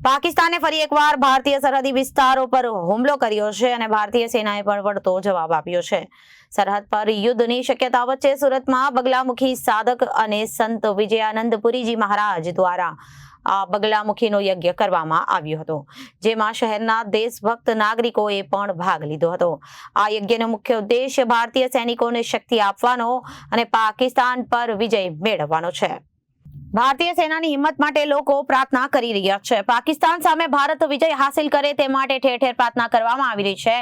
પાકિસ્તાને ફરી એકવાર ભારતીય સરહદી વિસ્તારો પર હુમલો કર્યો છે અને ભારતીય સેનાએ પણ વળતો જવાબ આપ્યો છે. સરહદ પર યુદ્ધની શક્યતા વચ્ચે સુરતમાં બગલામુખી સાધક અને સંત વિજયાનંદ પુરીજી મહારાજ દ્વારા આ બગલામુખીનો યજ્ઞ કરવામાં આવ્યો હતો, જેમાં શહેરના દેશભક્ત નાગરિકોએ પણ ભાગ લીધો હતો. આ યજ્ઞનો મુખ્ય ઉદ્દેશ્ય ભારતીય સૈનિકોને શક્તિ આપવાનો અને પાકિસ્તાન પર વિજય મેળવવાનો છે. ભારતીય સેનાની હિંમત માટે લોકો પ્રાર્થના કરી રહ્યા છે. પાકિસ્તાન સામે ભારત વિજય હાસિલ કરે તે માટે ઠેર ઠેર પ્રાર્થના કરવામાં આવી રહી છે.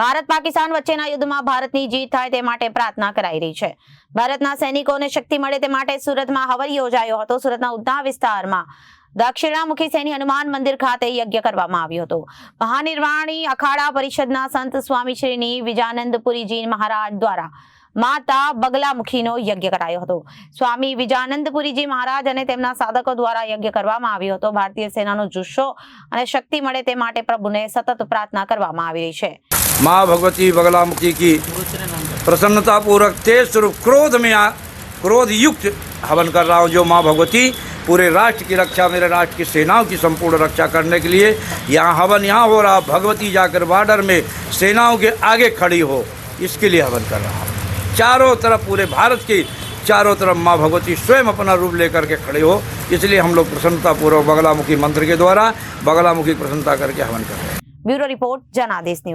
ભારત પાકિસ્તાન વચ્ચેના યુદ્ધમાં ભારતની જીત થાય તે માટે પ્રાર્થના કરાઈ રહી છે. ભારતના સૈનિકોને શક્તિ મળે તે માટે સુરતમાં હવન યોજાયો હતો. સુરતના ઉધના વિસ્તારમાં દક્ષિણામુખી સૈની હનુમાન મંદિર ખાતે યજ્ઞ કરવામાં આવ્યો હતો. મહાનિર્વાણી અખાડા પરિષદના સંત સ્વામી શ્રીની વિજાનંદપુરીજી મહારાજ દ્વારા માતા બગલામુખીનો યજ્ઞ કરાયો હતો સ્વામી વિજાનંદપુરીજી મહારાજ અને તેમના સાધકો દ્વારા યજ્ઞ કરવામાં આવ્યો હતો ભારતીય સેનાનો જુસ્સો અને શક્તિ મળે તે માટે પ્રભુને સતત પ્રાર્થના કરવામાં આવી રહી છે माँ भगवती बगलामुखी की प्रसन्नता पूर्वक तेज स्वरूप क्रोध में आ क्रोध युक्त हवन कर रहा हूँ जो माँ भगवती पूरे राष्ट्र की रक्षा मेरे राष्ट्र की सेनाओं की संपूर्ण रक्षा करने के लिए यहाँ हवन यहाँ हो रहा भगवती जाकर बॉर्डर में सेनाओं के आगे खड़ी हो इसके लिए हवन कर रहा हूँ चारों तरफ पूरे भारत की चारों तरफ माँ भगवती स्वयं अपना रूप लेकर के खड़े हो इसलिए हम लोग प्रसन्नतापूर्वक बगलामुखी मंत्र के द्वारा बगलामुखी प्रसन्नता करके हवन कर रहे हैं ब्यूरो रिपोर्ट जनादेश न्यूज